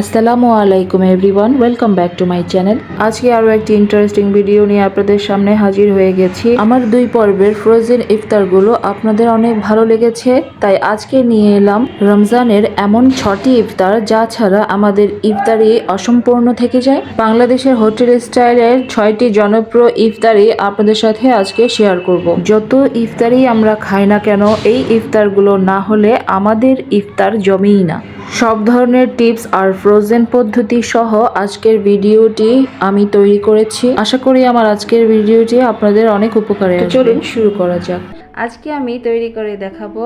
আসসালামু আলাইকুম everyone, welcome back to my channel. আজকে আরও একটি ইন্টারেস্টিং ভিডিও নিয়ে আপনাদের সামনে হাজির হয়ে গেছি। আমার দুই পর্বের ফ্রোজেন ইফতারগুলো আপনাদের অনেক ভালো লেগেছে, তাই আজকে নিয়ে এলাম রমজানের এমন ছটি ইফতার যা ছাড়া আমাদের ইফতারি অসম্পূর্ণ থেকে যায়। বাংলাদেশের হোটেল স্টাইলের ছয়টি জনপ্রিয় ইফতারি আপনাদের সাথে আজকে শেয়ার করব। যত ইফতারি আমরা খাই না কেন, এই ইফতারগুলো না হলে আমাদের ইফতার জমেই না। সব ধরনের টিপস আর ফ্রোজেন পদ্ধতি সহ আজকের ভিডিওটি আমি তৈরি করেছি। আশা করি আমার আজকের ভিডিওটি আপনাদের অনেক উপকারে। চলুন শুরু করা যাক। আজকে আমি তৈরি করে দেখাবো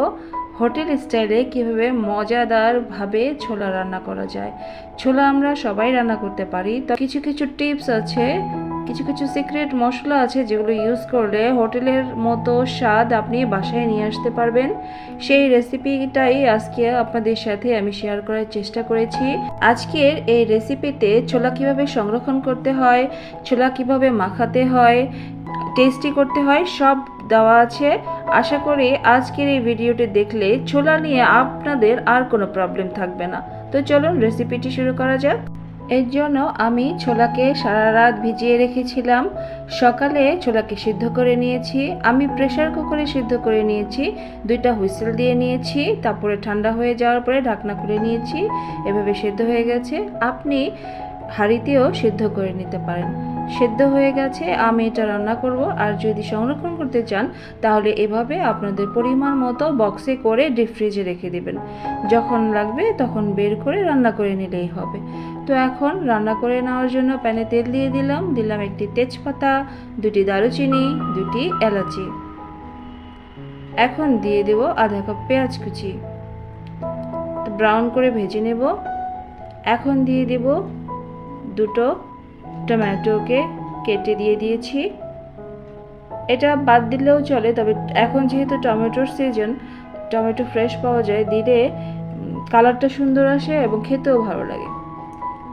হোটেল স্টাইলে কীভাবে মজাদারভাবে ছোলা রান্না করা যায়। ছোলা আমরা সবাই রান্না করতে পারি। তো কিছু কিছু টিপস আছে কিছু কিছু সিক্রেট মশলা আছে যেগুলো ইউজ করলে হোটেলের মতো স্বাদ আপনি বাসায় নিয়ে আসতে পারবেন। সেই রেসিপিটাই আজকে আপনাদের সাথে আমি শেয়ার করার চেষ্টা করেছি। আজকের এই রেসিপিতে ছোলা কীভাবে সংরক্ষণ করতে হয়, ছোলা কীভাবে মাখাতে হয় টেস্টি করতে হয়, সব দেওয়া আছে। আশা করি আজকের এই ভিডিওটি দেখলে ছোলা নিয়ে আপনাদের আর কোনো প্রবলেম থাকবে না। তো চলুন রেসিপিটি শুরু করা যাক। এর জন্য আমি ছোলাকে সারা রাত ভিজিয়ে রেখেছিলাম। সকালে ছোলাকে সিদ্ধ করে নিয়েছি। আমি প্রেসার কুকারে সিদ্ধ করে নিয়েছি। দুইটা হুইসেল দিয়ে নিয়েছি। তারপরে ঠান্ডা হয়ে যাওয়ার পরে ঢাকনা খুলে নিয়েছি। এভাবে সিদ্ধ হয়ে গেছে। আপনি হাঁড়িতেও সিদ্ধ করে নিতে পারেন। সেদ্ধ হয়ে গেছে। আমি এটা রান্না করব। আর যদি সংরক্ষণ করতে চান, তাহলে এভাবে আপনাদের পরিমাণ মতো বক্সে করে ডিপ ফ্রিজে রেখে দেবেন। যখন লাগবে তখন বের করে রান্না করে নিলেই হবে। তো এখন রান্না করে নেওয়ার জন্য প্যানে তেল দিয়ে দিলাম। দিলাম একটি তেজপাতা, দুটি দারুচিনি, দুটি এলাচি। এখন দিয়ে দেব আধা কাপ পেঁয়াজ কুচি। ব্রাউন করে ভেজে নেব। এখন দিয়ে দেব দুটো টমেটোকে কেটে দিয়ে দিয়েছি। এটা বাদ দিলেও চলে, তবে এখন যেহেতু টমেটোর সিজন টমেটো ফ্রেশ পাওয়া যায়, দিলে কালারটা সুন্দর আসে এবং খেতেও ভালো লাগে।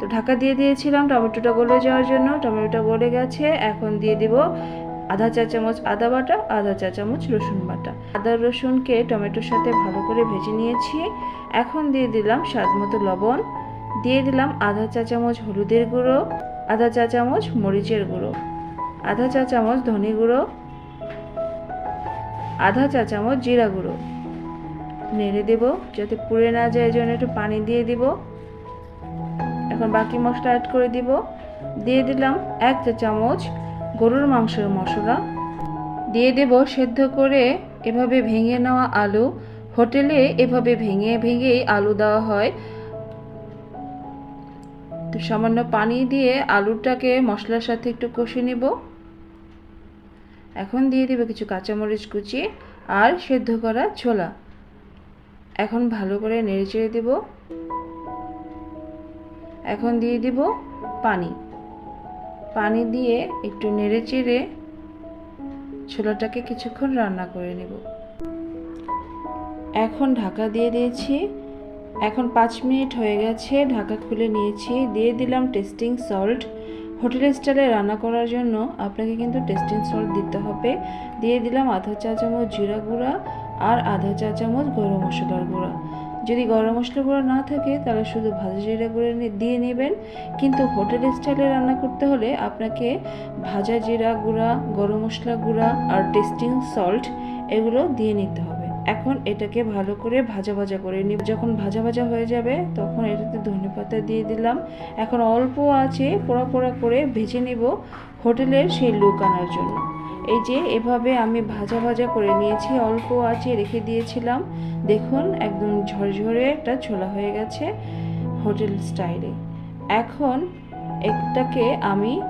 তো ঢাকা দিয়ে দিয়েছিলাম, টমেটোটা গলে যাওয়ার জন্য। টমেটোটা গলে গেছে, এখন দিয়ে দিব আধা চা চামচ আদা বাটা, আধা চা চামচ রসুন বাটা। আদা রসুনকে টমেটোর সাথে ভালো করে ভেজে নিয়েছি। এখন দিয়ে দিলাম স্বাদ মতো লবণ। দিয়ে দিলাম আধা চা চামচ হলুদের গুঁড়ো, আধা চা চামচ মরিচের গুঁড়ো, আধা চা চামচ ধনে গুঁড়ো, আধা চা চামচ জিরা গুঁড়ো। নেড়ে দেব যাতে পুড়ে না যায় জন্য একটু পানি দিয়ে দিব। এখন বাকি মশলা অ্যাড করে দিব। দিয়ে দিলাম এক চা চামচ গরুর মাংসের মশলা। দিয়ে দেব সেদ্ধ করে এভাবে ভেঙে নেওয়া আলু। হোটেলে এভাবে ভেঙে ভেঙেই আলু দেওয়া হয়। তো সামান্য পানি দিয়ে আলুটাকে মশলার সাথে একটু কষে নেব। এখন দিয়ে দেবো কিছু কাঁচামরিচ কুচি আর সেদ্ধ করা ছোলা। এখন ভালো করে নেড়ে চেড়ে দেব। এখন দিয়ে দিব পানি। পানি দিয়ে একটু নেড়ে চেড়ে ছোলাটাকে কিছুক্ষণ রান্না করে নেব। এখন ঢাকা দিয়ে দিয়েছি। এখন পাঁচ মিনিট হয়ে গেছে, ঢাকা খুলে নিয়েছি। দিয়ে দিলাম টেস্টিং সল্ট। হোটেল স্টাইলে রান্না করার জন্য আপনাকে কিন্তু টেস্টিং সল্ট দিতে হবে। দিয়ে দিলাম আধা চা চামচ জিরা গুঁড়া আর আধা চা চামচ গরম মশলার গুঁড়া। যদি গরম মশলা গুঁড়া না থাকে, তাহলে শুধু ভাজা জিরা গুঁড়ো দিয়ে নেবেন। কিন্তু হোটেল স্টাইলে রান্না করতে হলে আপনাকে ভাজা জিরা গুঁড়া, গরম মশলা গুঁড়া আর টেস্টিং সল্ট এগুলো দিয়ে নিতে হবে। এখন এটাকে ভালো করে ভাজা ভাজা করে নিব। যখন ভাজা ভাজা হয়ে যাবে, তখন এটাতে ধনে পাতা দিয়ে দিলাম। এখন অল্প আছে পোড়া পোড়া করে ভেজে নিব হোটেলের সেই লুক আনার জন্য। এই যে এভাবে আমি ভাজা ভাজা করে নিয়েছি, অল্প আছে রেখে দিয়েছিলাম। দেখুন, একদম ঝরঝরে একটা ছোলা হয়ে গেছে হোটেল স্টাইলে। এখন একটাকে আমি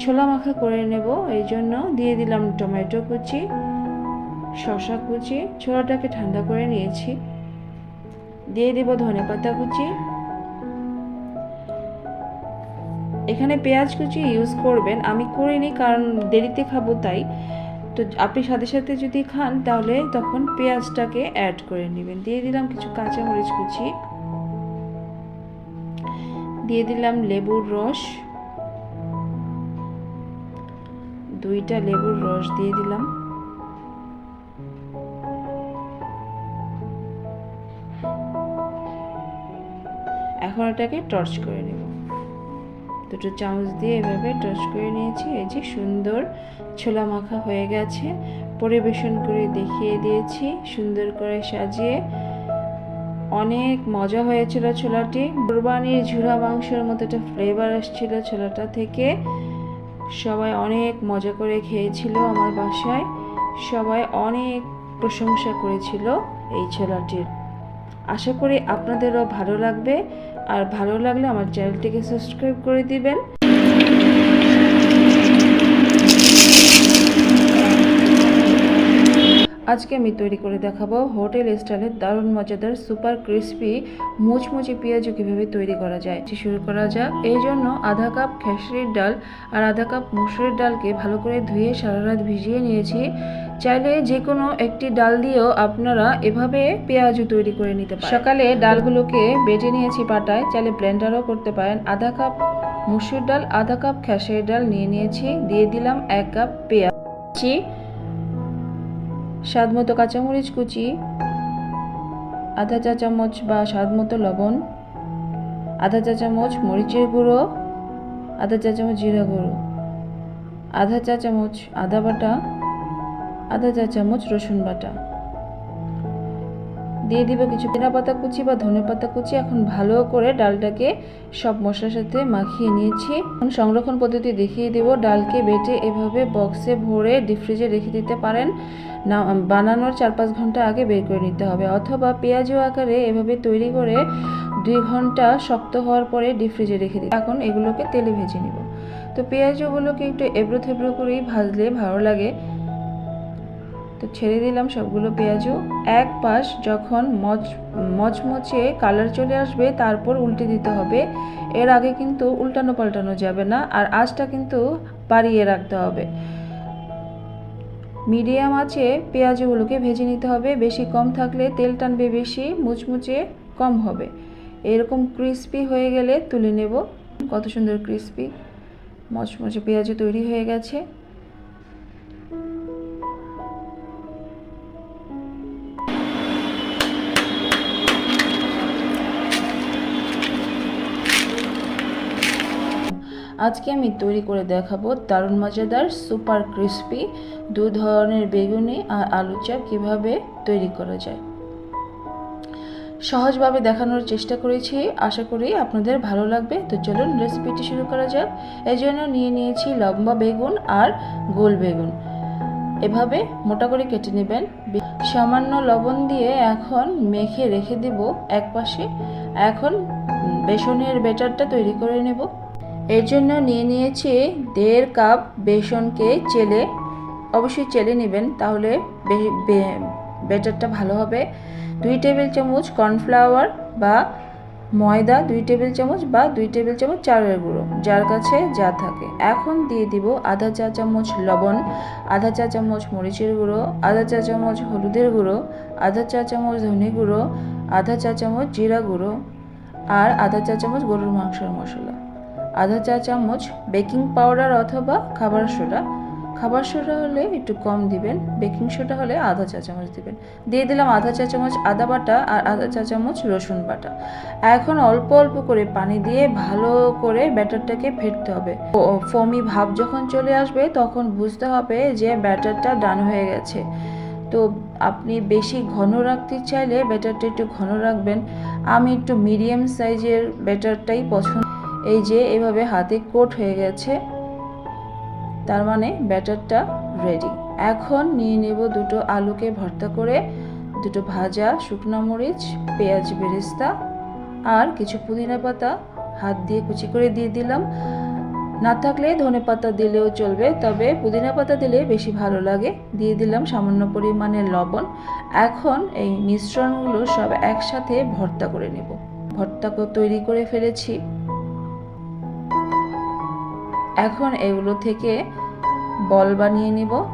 ছোলা মাখা করে নেব, এই জন্য দিয়ে দিলাম টমেটো কুচি শশা কুচি। ছোলাটাকে ঠান্ডা করে নিয়েছি। দিয়ে দেব ধনে পাতা কুচি। এখানে পেঁয়াজ কুচি ইউজ করবেন, আমি করিনি কারণ দেরিতে খাব তাই। তো আপনি সাথে সাথে যদি খান, তাহলে তখন পেঁয়াজটাকে অ্যাড করে নেবেন। দিয়ে দিলাম কিছু কাঁচামরিচ কুচি। দিয়ে দিলাম লেবুর রস। দুইটা লেবুর রস দিয়ে দিলাম। এখন এটাকে টর্চ করে নেব। দুটো চামচ দিয়ে এভাবে টর্চ করে নিয়েছি। এই যে সুন্দর ছোলা মাখা হয়ে গেছে। পরিবেশন করে দেখিয়ে দিয়েছি। সুন্দর করে সাজিয়ে অনেক মজা হয়েছিল ছোলাটি। কোরবানির ঝুরা মাংসের মতো একটা ফ্লেভার আসছিল ছোলাটা থেকে। সবাই অনেক মজা করে খেয়েছিল আমার বাসায়। সবাই অনেক প্রশংসা করেছিল এই ছোলাটির। আশা করি আপনাদেরও ভালো লাগবে। আর ভালো লাগলে আমার চ্যানেলটিকে সাবস্ক্রাইব করে দিবেন। আজকে আমি তৈরি করে দেখাবো হোটেল স্টাইলের দারুণ মজাদার সুপার ক্রিস্পি মুচমুচে পেঁয়াজু কীভাবে তৈরি করা যায়। শুরু করা যাক। এই জন্য আধা কাপ খেসরির ডাল আর আধা কাপ মুসুরির ডালকে ভালো করে ধুয়ে সারা রাত ভিজিয়ে নিয়েছি। চাইলে যে কোনো একটি ডাল দিয়েও আপনারা এভাবে পেঁয়াজও তৈরি করে নিতে পারেন। সকালে ডালগুলোকে বেটে নিয়েছি পাটায় চাইলে ব্লেন্ডারও করতে পারেন। আধা কাপ মুসুর ডাল, আধা কাপ খেসরির ডাল নিয়ে নিয়েছি। দিয়ে দিলাম এক কাপ পেঁয়াজ। স্বাদ মতো কাঁচামরিচ কুচি, আধা চা চামচ বা স্বাদ মতো লবণ, আধা চা চামচ মরিচের গুঁড়ো, আধা চা চামচ জিরা গুঁড়ো, আধা চা চামচ আদা বাটা, আধা চা চামচ রসুন বাটা। দিয়ে দিব কিছু পেনা পাতা কুচি বা ধনে পাতা কুচি। এখন ভালো করে ডালটাকে সব মশলার সাথে মাখিয়ে নিয়েছি। এখন সংরক্ষণ পদ্ধতি দেখিয়ে দেব। ডালকে বেটে এভাবে বক্সে ভরে ডিপ ফ্রিজে রেখে দিতে পারেন। না বানানোর চার পাঁচ ঘণ্টা আগে বের করে নিতে হবে। অথবা পেঁয়াজু আকারে এভাবে তৈরি করে দুই ঘণ্টা শক্ত হওয়ার পরে ডিপ ফ্রিজে রেখে দিই এখন এগুলোকে তেলে ভেজে নিব। তো পেঁয়াজগুলোকে একটু এবড়ো থেবড়ো করেই ভাজলে ভালো লাগে। তো ছেড়ে দিলাম সবগুলো পেঁয়াজও। এক পাশ যখন মচ মচমচে কালার চলে আসবে তারপর উল্টে দিতে হবে। এর আগে কিন্তু উল্টানো পাল্টানো যাবে না। আর আঁচটা কিন্তু বাড়িয়ে রাখতে হবে। মিডিয়াম আছে, পেঁয়াজগুলোকে ভেজে নিতে হবে। বেশি কম থাকলে তেল টানবে বেশি, মুচমুচে কম হবে। এরকম ক্রিস্পি হয়ে গেলে তুলে নেব। কত সুন্দর ক্রিস্পি মচমচে পেঁয়াজ তৈরি হয়ে গেছে। আজকে আমি তৈরি করে দেখাবো দারুণ মজাদার সুপার ক্রিস্পি দু ধরনের বেগুনি আর আলু চাপ কীভাবে তৈরি করা যায়। সহজভাবে দেখানোর চেষ্টা করেছি, আশা করি আপনাদের ভালো লাগবে। তো চলুন রেসিপিটি শুরু করা যাক। এই জন্য নিয়ে নিয়েছি লম্বা বেগুন আর গোল বেগুন। এভাবে মোটা করে কেটে নেবেন। সামান্য লবণ দিয়ে এখন মেখে রেখে দেব এক পাশে এখন বেসনের বেটারটা তৈরি করে নেব। এর জন্য নিয়ে নিয়েছি দেড় কাপ বেসনকে চেলে, অবশ্যই চেলে নেবেন, তাহলে বেটারটা ভালো হবে। দুই টেবিল চামচ কর্নফ্লাওয়ার বা ময়দা, দুই টেবিল চামচ বা দুই টেবিল চামচ চালের গুঁড়ো, যার কাছে যা থাকে। এখন দিয়ে দিব আধা চা চামচ লবণ, আধা চা চামচ মরিচের গুঁড়ো, আধা চা চামচ হলুদের গুঁড়ো, আধা চা চামচ ধনে গুঁড়ো, আধা চা চামচ জিরা গুঁড়ো, আর আধা চা চামচ গরুর মাংসের মশলা। আধা চা চামচ বেকিং পাউডার অথবা খাবার সোডা। খাবার সোডা হলে একটু কম দিবেন, বেকিং সোডা হলে আধা চা চামচ দিবেন। দিয়ে দিলাম আধা চা চামচ আদা বাটা আর আধা চা চামচ রসুন বাটা। এখন অল্প অল্প করে পানি দিয়ে ভালো করে ব্যাটারটাকে ফেটতে হবে। ফমি ভাব যখন চলে আসবে তখন বুঝতে হবে যে ব্যাটারটা ডান হয়ে গেছে। তো আপনি বেশি ঘন রাখতে চাইলে ব্যাটারটা একটু ঘন রাখবেন। আমি একটু মিডিয়াম সাইজের ব্যাটারটাই পছন্দ এই যে এভাবে হাতে কোট হয়ে গেছে, তার মানে ব্যাটারটা রেডি এখন নিয়ে নেব দুটো আলুকে ভর্তা করে, দুটো ভাজা শুকনো মরিচ, পেঁয়াজ বেরেস্তা আর কিছু পুদিনা পাতা। হাত দিয়ে কুচি করে দিয়ে দিলাম। না থাকলে ধনে পাতা দিলেও চলবে, তবে পুদিনা পাতা দিলে বেশি ভালো লাগে। দিয়ে দিলাম সামান্য পরিমাণে লবণ। এখন এই মিশ্রণগুলো সব একসাথে ভর্তা করে নেব। ভর্তাকে তৈরি করে ফেলেছি। এখন এগুলো থেকে বল বানিয়ে নিব।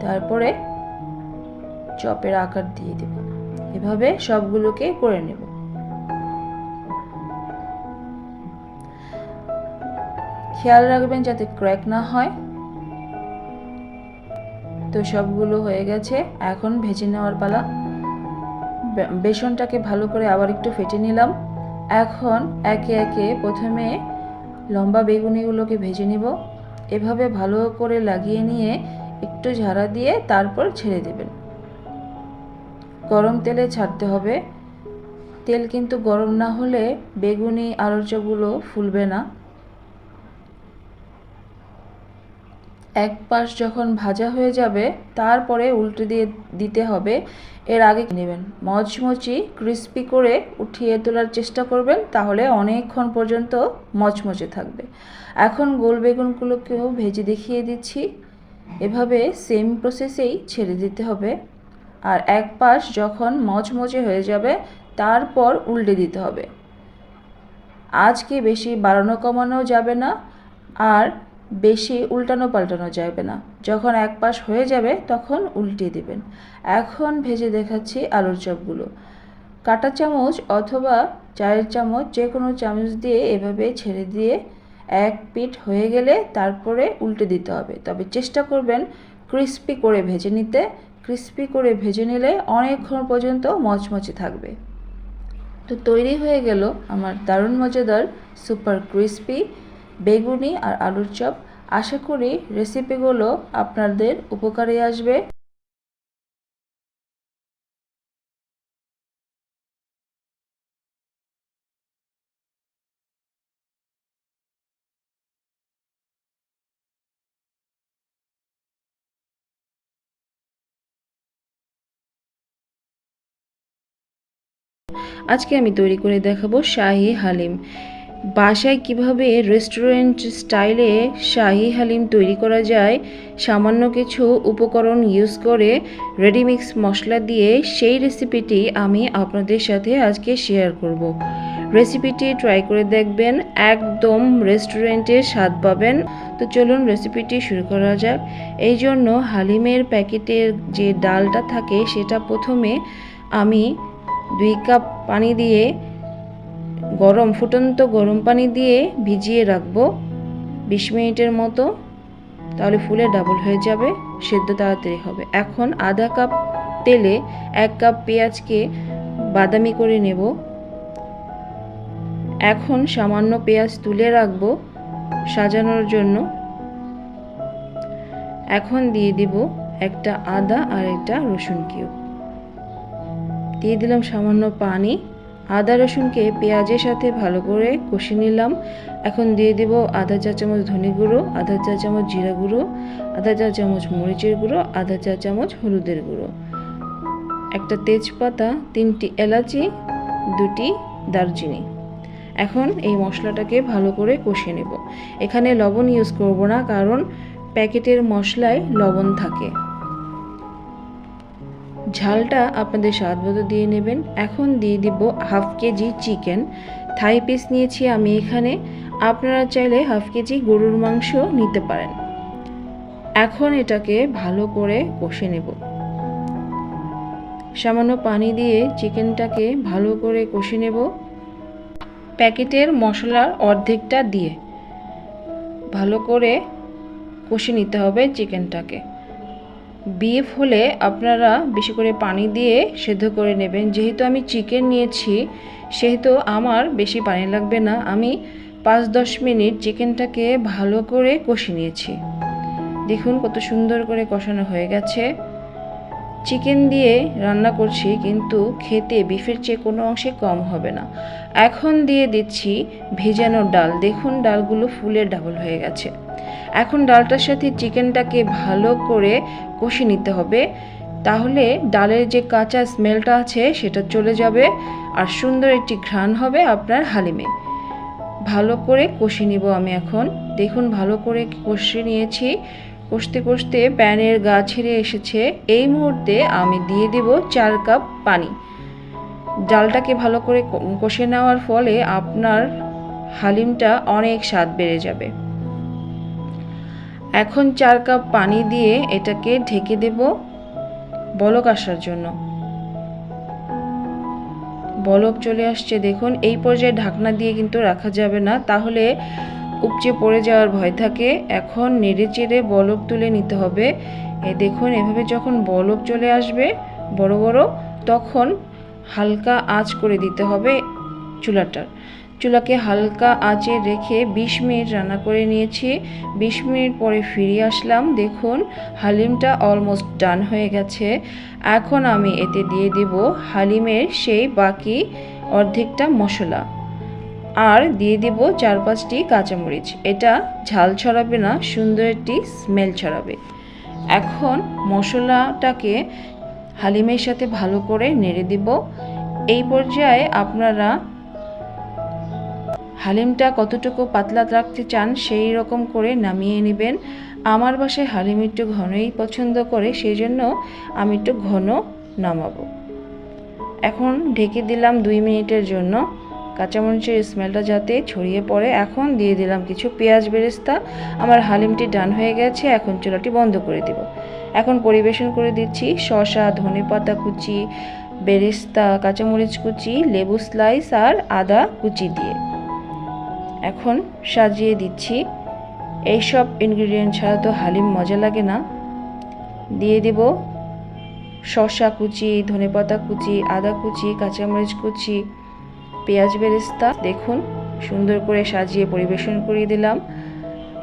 তারপরে চপের আকার দিয়ে দেব। এভাবে সবগুলোকে করে নেব। খেয়াল রাখবেন যাতে ক্র্যাক না হয়। তো সবগুলো হয়ে গেছে। এখন ভেজে নেওয়ার পালা। বেসনটাকে ভালো করে আবার একটু ফেটে নিলাম। এখন একে একে প্রথমে লম্বা বেগুনিগুলোকে ভেজে নিব। এভাবে ভালো করে লাগিয়ে নিয়ে একটু ঝাড়া দিয়ে তারপর ছেড়ে দেবেন। গরম তেলে ছাড়তে হবে। তেল কিন্তু গরম না হলে বেগুনি আলুর ফুলবে না। এক পাশ যখন ভাজা হয়ে যাবে, তারপরে উল্টে দিয়ে দিতে হবে। এর আগে নেবেন? মচমচি ক্রিস্পি করে উঠিয়ে তোলার চেষ্টা করবেন, তাহলে অনেকক্ষণ পর্যন্ত মচমচে থাকবে। এখন গোল বেগুনগুলোকেও ভেজে দেখিয়ে দিচ্ছি। এভাবে সেম প্রসেসেই ছেড়ে দিতে হবে। আর এক পাশ যখন মচমচে হয়ে যাবে, তারপর উল্টে দিতে হবে। আজকে বেশি বাড়ানো কমানো যাবে না। আর বেশি উল্টানো পাল্টানো যাবে না। যখন এক পাশ হয়ে যাবে, তখন উল্টে দেবেন। এখন ভেজে দেখাচ্ছি আলুর চপগুলো। কাটা চামচ অথবা চায়ের চামচ যে কোনো চামচ দিয়ে এভাবে ছেড়ে দিয়ে এক পিঠ হয়ে গেলে তারপরে উল্টে দিতে হবে। তবে চেষ্টা করবেন ক্রিস্পি করে ভেজে নিতে। ক্রিস্পি করে ভেজে নিলে অনেকক্ষণ পর্যন্ত মচমচে থাকবে। তো তৈরি হয়ে গেল আমার দারুণ মজাদার সুপার ক্রিস্পি বেগুনি আর আলুর চপ। আশা করি রেসিপিগুলো আপনাদের উপকারে আসবে। আজকে আমি তৈরি করে দেখাবো শাহি হালিম। বাসায় কীভাবে রেস্টুরেন্ট স্টাইলে শাহি হালিম তৈরি করা যায়, সামান্য কিছু উপকরণ ইউজ করে রেডিমিক্স মশলা দিয়ে সেই রেসিপিটি আমি আপনাদের সাথে আজকে শেয়ার করব। রেসিপিটি ট্রাই করে দেখবেন, একদম রেস্টুরেন্টের স্বাদ পাবেন তো চলুন রেসিপিটি শুরু করা যাক এই জন্য হালিমের প্যাকেটের যে ডালটা থাকে, সেটা প্রথমে আমি দুই কাপ পানি দিয়ে গরম, ফুটন্ত গরম পানি দিয়ে ভিজিয়ে রাখব বিশ মিনিটের মতো। তাহলে ফুলে ডাবল হয়ে যাবে, সেদ্ধ তাড়াতাড়ি হবে। এখন আধা কাপ তেলে এক কাপ পেঁয়াজকে বাদামি করে নেব। এখন সামান্য পেঁয়াজ তুলে রাখব সাজানোর জন্য। এখন দিয়ে দিব একটা আদা আর একটা রসুন কিউব। দিয়ে দিলাম সামান্য পানি। আদা রসুনকে পেঁয়াজের সাথে ভালো করে কষে নিলাম। এখন দিয়ে দিব আধা চা চামচ ধনে গুঁড়ো, আধা চা চামচ জিরা গুঁড়ো, আধা চা চামচ মরিচের গুঁড়ো, আধা চা চামচ হলুদের গুঁড়ো। একটা তেজপাতা, তিনটি এলাচি, দুটি দারচিনি। এখন এই মশলাটাকে ভালো করে কষে নেব। এখানে লবণ ইউজ করব না, কারণ প্যাকেটের মশলায় লবণ থাকে। ঝালটা আপনাদের স্বাদ মতো দিয়ে নেবেন। এখন দিয়ে দিব half KG chicken. Thigh piece নিয়েছি আমি এখানে। আপনারা চাইলে হাফ কেজি গরুর মাংস নিতে পারেন। এখন এটাকে ভালো করে কষে নেব। সামান্য পানি দিয়ে চিকেনটাকে ভালো করে কষে নেব। প্যাকেটের মশলার অর্ধেকটা দিয়ে ভালো করে কষে নিতে হবে চিকেনটাকে। বিফ হলে আপনারা বেশি করে পানি দিয়ে সেদ্ধ করে নেবেন। যেহেতু আমি চিকেন নিয়েছি, সেহেতু আমার বেশি পানি লাগবে না। আমি পাঁচ দশ মিনিট চিকেনটাকে ভালো করে কষে নিয়েছি। দেখুন কত সুন্দর করে কষানো হয়ে গেছে। চিকেন দিয়ে রান্না করছি, কিন্তু খেতে বিফের চেয়ে কোনো অংশে কম হবে না। এখন দিয়ে দিচ্ছি ভেজানো ডাল। দেখুন, ডালগুলো ফুলের ডাবল হয়ে গেছে। এখন ডালটার সাথে চিকেনটাকে ভালো করে কষে নিতে হবে। তাহলে ডালের যে কাঁচা স্মেলটা আছে, সেটা চলে যাবে। আর সুন্দর একটি ঘ্রাণ হবে আপনার হালিমে। ভালো করে কষে নিব আমি এখন। দেখুন, ভালো করে কষে নিয়েছি। কষতে কষতে প্যানের গা ছেড়ে এসেছে, এই মুহূর্তে আমি দিয়ে দেব চার কাপ পানি। ডালটাকে ভালো করে কষে নেওয়ার ফলে আপনার হালিমটা অনেক স্বাদ বেড়ে যাবে। এখন চার কাপ পানি দিয়ে এটাকে ঢেকে দেব বলক আসার জন্য। বলক চলে আসছে, দেখুন, এই পর্যায়ে ঢাকনা দিয়ে কিন্তু রাখা যাবে না, তাহলে উপচে পড়ে যাওয়ার ভয় থাকে, এখন নেড়ে চেড়ে বলক তুলে নিতে হবে। এ দেখুন, এভাবে যখন বলক চলে আসবে, বড় বড়, তখন হালকা আঁচ করে দিতে হবে চুলাটার। চুলাকে হালকা আঁচে রেখে ২০ মিনিট রান্না করে নিয়েছি। ২০ মিনিট পরে ফিরে আসলাম। দেখুন, হালিমটা অলমোস্ট ডান হয়ে গেছে। এখন আমি এতে দিয়ে দিব হালিমের সেই বাকি অর্ধেকটা মশলা। আর দিয়ে দিব চার পাঁচটি কাঁচামরিচ। এটা ঝাল ছড়াবে না, সুন্দর একটি স্মেল ছড়াবে। এখন মশলাটাকে হালিমের সাথে ভালো করে নেড়ে দিব। এই পর্যায়ে আপনারা হালিমটা কতটুকু পাতলা রাখতে চান সেই রকম করে নামিয়ে নেবেন। আমার বাসায় হালিম একটু ঘনই পছন্দ করে সেই জন্য আমি একটু ঘন নামাবো। এখন ঢেকে দিলাম দুই মিনিটের জন্য। কাঁচামরিচের স্মেলটা যাতে ছড়িয়ে পড়ে, এখন দিয়ে দিলাম কিছু পেঁয়াজ বেরেস্তা। আমার হালিমটি ডান হয়ে গেছে, এখন চুলাটি বন্ধ করে দিব। এখন পরিবেশন করে দিচ্ছি শসা ধনে পাতা কুচি, বেরেস্তা, কাঁচামরিচ কুচি, লেবু স্লাইস আর আদা কুচি দিয়ে। এখন সাজিয়ে দিচ্ছি। এইসব ইনগ্রিডিয়েন্ট ছাড়া তো হালিম মজা লাগে না। দিয়ে দেব শসা কুচি, ধনেপাতা কুচি, আদা কুচি, কাঁচামরিচ কুচি। পেঁয়াজ বেরেস্তা, দেখুন, সুন্দর করে সাজিয়ে পরিবেশন করিয়ে দিলাম।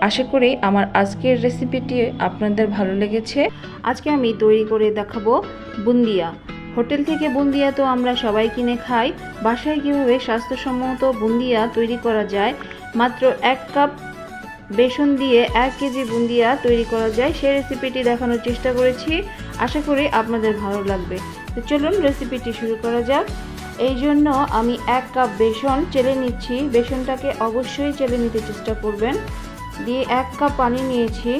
আশা করি আমার আজকের রেসিপিটি আপনাদের ভালো লেগেছে। আজকে আমি তৈরি করে দেখাবো বুন্দিয়া। হোটেল থেকে বুন্দিয়া তো আমরা সবাই কিনে খাই। বাসায় কীভাবে স্বাস্থ্যসম্মত বুন্দিয়া তৈরি করা যায়? মাত্র এক কাপ বেসন দিয়ে এক কেজি বুন্দিয়া তৈরি করা যায়। সেই রেসিপিটি দেখানোর চেষ্টা করেছি। আশা করি আপনাদের ভালো লাগবে। তো চলুন রেসিপিটি শুরু করা যাক। এই জন্য আমি এক কাপ বেসন চেলে নিচ্ছি। বেসনটাকে অবশ্যই চেলে নিতে চেষ্টা করবেন। দিয়ে এক কাপ পানি নিয়েছি।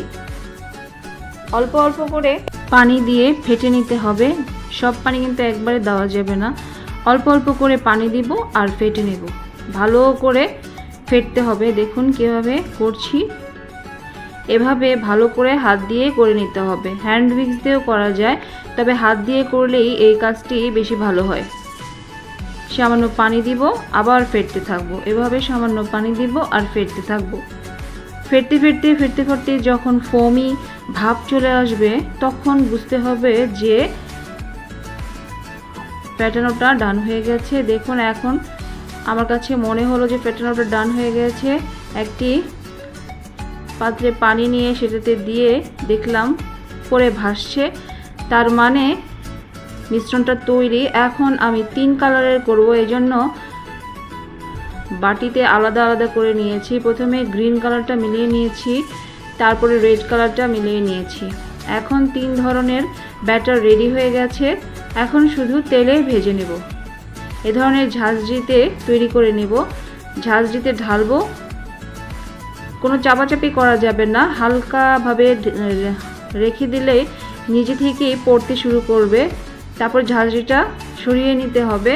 অল্প অল্প করে পানি দিয়ে ফেটে নিতে হবে। সব পানি কিন্তু একবারে দেওয়া যাবে না। অল্প অল্প করে পানি দিব আর ফেটে নেব। ভালো করে ফেটতে হবে। দেখুন কীভাবে করছি। এভাবে ভালো করে হাত দিয়ে করে নিতে হবে। হ্যান্ড উইক্স দিয়েও করা যায়। তবে হাত দিয়ে করলেই এই কাজটি বেশি ভালো হয়। সামান্য পানি দিব, আবার ফেটতে থাকব। এভাবে সামান্য পানি দিব আর ফেটতে থাকব। ফেটতে ফেটতে ফেটতে ফেটতে যখন ফোমি ভাব চলে আসবে, তখন বুঝতে হবে যে প্যাটার্নটা ডান হয়ে গেছে। দেখুন, এখন আমার কাছে মনে হলো যে প্যাটার্নটা ডান হয়ে গেছে। একটি পাত্রে পানি নিয়ে সেটাতে দিয়ে দেখলাম, পরে ভাসছে। তার মানে মিশ্রণটা তৈরি। এখন আমি তিন কালারের করব এই জন্য বাটিতে আলাদা আলাদা করে নিয়েছি। প্রথমে গ্রিন কালারটা মিলিয়ে নিয়েছি, তারপরে রেড কালারটা মিলিয়ে নিয়েছি। এখন তিন ধরনের ব্যাটার রেডি হয়ে গেছে। এখন শুধু তেলে ভেজে নেব। এ ধরনের ঝাঁঝরিতে তৈরি করে নেব। ঝাঁঝরিতে ঢালবো। কোনো চাপাচাপি করা যাবে না। হালকাভাবে রেখে দিলে নিজে থেকেই পড়তে শুরু করবে। তারপর ঝাঁঝরিটা সরিয়ে নিতে হবে।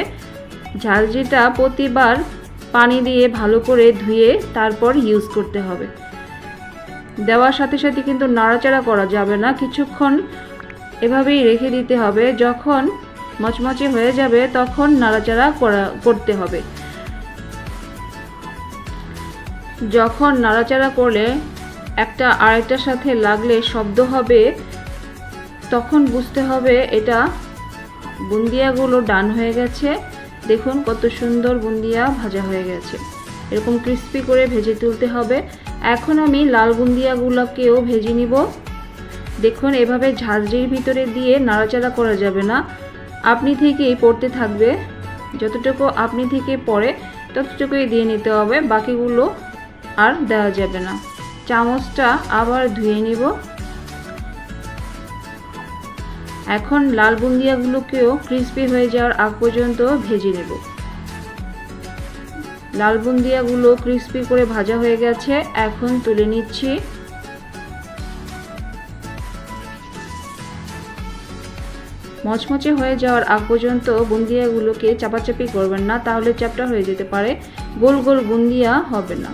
ঝাঁঝরিটা প্রতিবার পানি দিয়ে ভালো করে ধুয়ে তারপর ইউজ করতে হবে। দেওয়ার সাথে সাথে কিন্তু নাড়াচাড়া করা যাবে না। কিছুক্ষণ এভাবেই রেখে দিতে হবে। যখন মচমচে হয়ে যাবে, তখন নাড়াচাড়া করা, করতে হবে। যখন নাড়াচাড়া করলে একটা, আরেকটার সাথে লাগলে শব্দ হবে, তখন বুঝতে হবে এটা বুন্দিয়াগুলো ডান হয়ে গেছে। দেখুন কত সুন্দর বুন্দিয়া ভাজা হয়ে গেছে। এরকম ক্রিস্পি করে ভেজে তুলতে হবে। এখন আমি লাল বুন্দিয়াগুলোকেও ভেজে নিব। দেখুন, এভাবে ঝাঁঝরির ভিতরে দিয়ে নাড়াচাড়া করা যাবে না। আপনি থেকেই পড়তে থাকবে। যতটুকু আপনি থেকে পড়ে, ততটুকুই দিয়ে নিতে হবে। বাকিগুলো আর দেওয়া যাবে না। চামচটা আবার ধুয়ে নিব। এখন লাল বুন্দিয়াগুলোকেও ক্রিস্পি হয়ে যাওয়ার আগ পর্যন্ত ভেজে নেব। লাল বুন্দিয়াগুলো ক্রিস্পি করে ভাজা হয়ে গেছে, এখন তুলে নিচ্ছি। মচমচে হয়ে যাওয়ার আগ পর্যন্ত বুন্দিয়াগুলোকে চাপাচাপি করবেন না, তাহলে চ্যাপটা হয়ে যেতে পারে। গোল গোল বুন্দিয়া হবে না।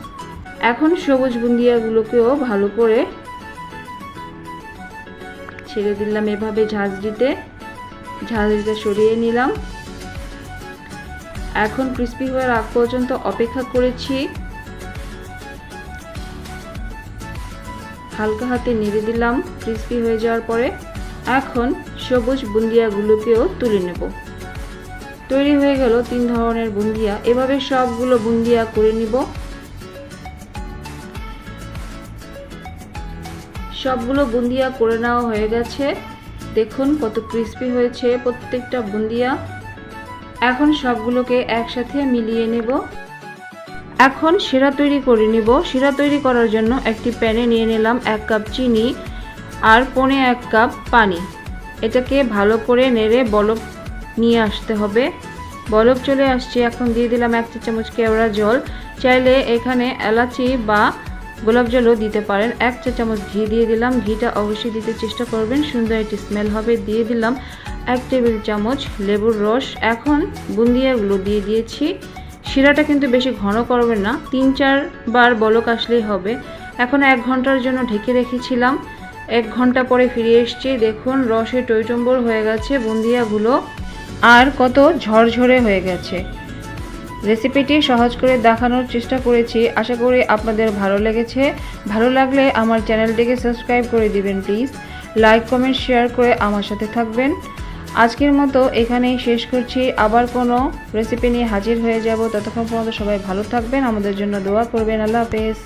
এখন সবুজ বুন্দিয়াগুলোকেও ভালো করে ছেড়ে দিলাম এভাবে ঝাঁঝরিতে ঝাঁঝরিটা সরিয়ে নিলাম। এখন ক্রিস্পি হওয়ার আগ পর্যন্ত অপেক্ষা করেছি। হালকা হাতে নেড়ে দিলাম ক্রিস্পি হয়ে যাওয়ার পরে। এখন সবুজ বুন্দিয়াগুলোকেও তুলে নেব। তৈরি হয়ে গেল তিন ধরনের বুন্দিয়া। এভাবে সবগুলো বুন্দিয়া করে নিব। সবগুলো বুন্দিয়া করে নেওয়া হয়ে গেছে। দেখুন কত ক্রিস্পি হয়েছে প্রত্যেকটা বুন্দিয়া। এখন সবগুলোকে একসাথে মিলিয়ে নেব। এখন শিরা তৈরি করে নিব। শিরা তৈরি করার জন্য একটি প্যানে নিয়ে নিলাম এক কাপ চিনি আর পনে এক কাপ পানি। এটাকে ভালো করে নেড়ে বলক নিয়ে আসতে হবে। বলক চলে আসছে। এখন দিয়ে দিলাম এক চামচ কেওড়া জল। চাইলে এখানে এলাচি বা গোলাপ জলও দিতে পারেন। এক চা চামচ ঘি দিয়ে দিলাম। ঘিটা অবশ্যই দিতে চেষ্টা করবেন। সুন্দর একটি স্মেল হবে। দিয়ে দিলাম এক টেবিল চামচ লেবুর রস। এখন বুন্দিয়াগুলো দিয়ে দিয়েছি। শিরাটা কিন্তু বেশি ঘন করবেন না। তিন চারবার বলক আসলেই হবে। এখন এক ঘণ্টার জন্য ঢেকে রেখেছিলাম। এক ঘণ্টা পরে ফিরে এসেছি। দেখুন রসে টইটম্বর হয়ে গেছে বুন্দিয়াগুলো। আর কত ঝরঝরে হয়ে গেছে। রেসিপিটি সহজ করে দেখানোর চেষ্টা করেছি। আশা করি আপনাদের ভালো লেগেছে। ভালো লাগলে আমার চ্যানেলটিকে সাবস্ক্রাইব করে দিবেন, প্লিজ। লাইক, কমেন্ট, শেয়ার করে আমার সাথে থাকবেন। আজকের মতো এখানেই শেষ করছি। আবার কোনো রেসিপি নিয়ে হাজির হয়ে যাব। ততক্ষণ পর্যন্ত সবাই ভালো থাকবেন। আমাদের জন্য দোয়া করবেন। আল্লাহ হাফেজ।